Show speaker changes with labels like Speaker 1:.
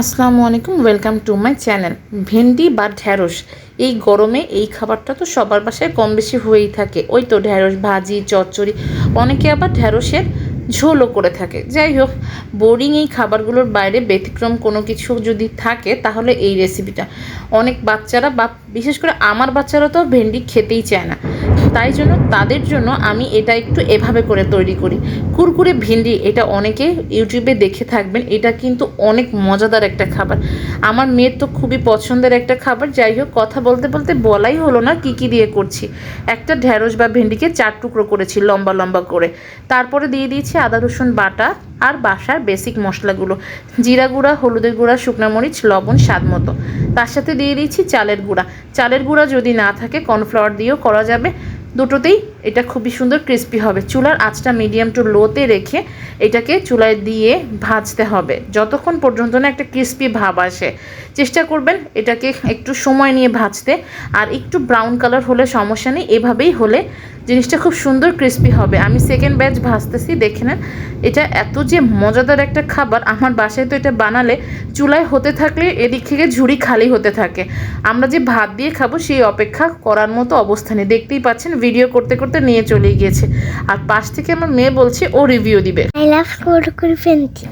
Speaker 1: আসসালামু আলাইকুম welcome to my channel ভেন্ডি বা ঢ্যাঁড়স। এই গরমে এই খাবারটা তো সবার বাসায় কম বেশি হয়েই থাকে। ওই তো ঢ্যাঁড়স, ভাজি, চচ্চড়ি, অনেকে আবার ঢ্যাঁড়সের ঝোলও করে থাকে। যাই হোক বোরিং এই খাবারগুলোর বাইরে ব্যতিক্রম কোনো কিছু যদি থাকে, তাহলে এই রেসিপিটা অনেক বাচ্চারা বা বিশেষ করে আমার বাচ্চারা তো ভেন্ডি খেতেই চায় না। তাই জন্য তাদের জন্য আমি এটা একটু এভাবে করে তৈরি করি। কুরকুরে ভেন্ডি, এটা অনেকে ইউটিউবে দেখে থাকবেন, এটা কিন্তু অনেক মজাদার একটা খাবার। আমার মেয়ের তো খুবই পছন্দের একটা খাবার, যাই হোক, কথা বলতে বলতে বলাই হলো না কি কি দিয়ে করছি। একটা ঢ্যাঁড়স বা ভেন্ডিকে চার টুকরো করেছি, লম্বা লম্বা করে। তারপরে দিয়ে দিয়েছি আদা, রসুন বাটা আর বাসার বেসিক মশলাগুলো। জিরা গুঁড়া, হলুদের গুঁড়া, শুকনো মরিচ, লবণ, স্বাদ মতো। তার সাথে দিয়ে দিয়েছি চালের গুঁড়া। চালের গুঁড়া যদি না থাকে, কর্নফ্লাওয়ার দিয়েও করা যাবে। দুটোতেই এটা খুবই সুন্দর ক্রিস্পি হবে। চুলার আঁচটা মিডিয়াম টু লোতে রেখে এটাকে চুলায় দিয়ে ভাজতে হবে। যতক্ষণ পর্যন্ত না একটা ক্রিস্পি ভাব আসে। চেষ্টা করবেন এটাকে একটু সময় নিয়ে ভাজতে। আর একটু ব্রাউন কালার হলে সমস্যা নেই, এভাবেই হলে জিনিসটা খুব সুন্দর ক্রিস্পি হবে। আমি সেকেন্ড ব্যাচ ভাজতেছি, দেখে নেন। এটা এত যে মজাদার একটা খাবার, আমার বাসায় তো এটা বানালে চুলায় হতে থাকলে এদিক থেকে ঝুড়ি খালি হতে থাকে। আমরা যে ভাত দিয়ে খাব সেই অপেক্ষা করার মতো অবস্থানে দেখতেই পাচ্ছেন ভিডিও করতে করতে নিয়ে চলে গিয়েছে আর পাশ থেকে আমার মেয়ে বলছে, ও রিভিউ দিবে
Speaker 2: আই লাভ Kurkuri Fenty.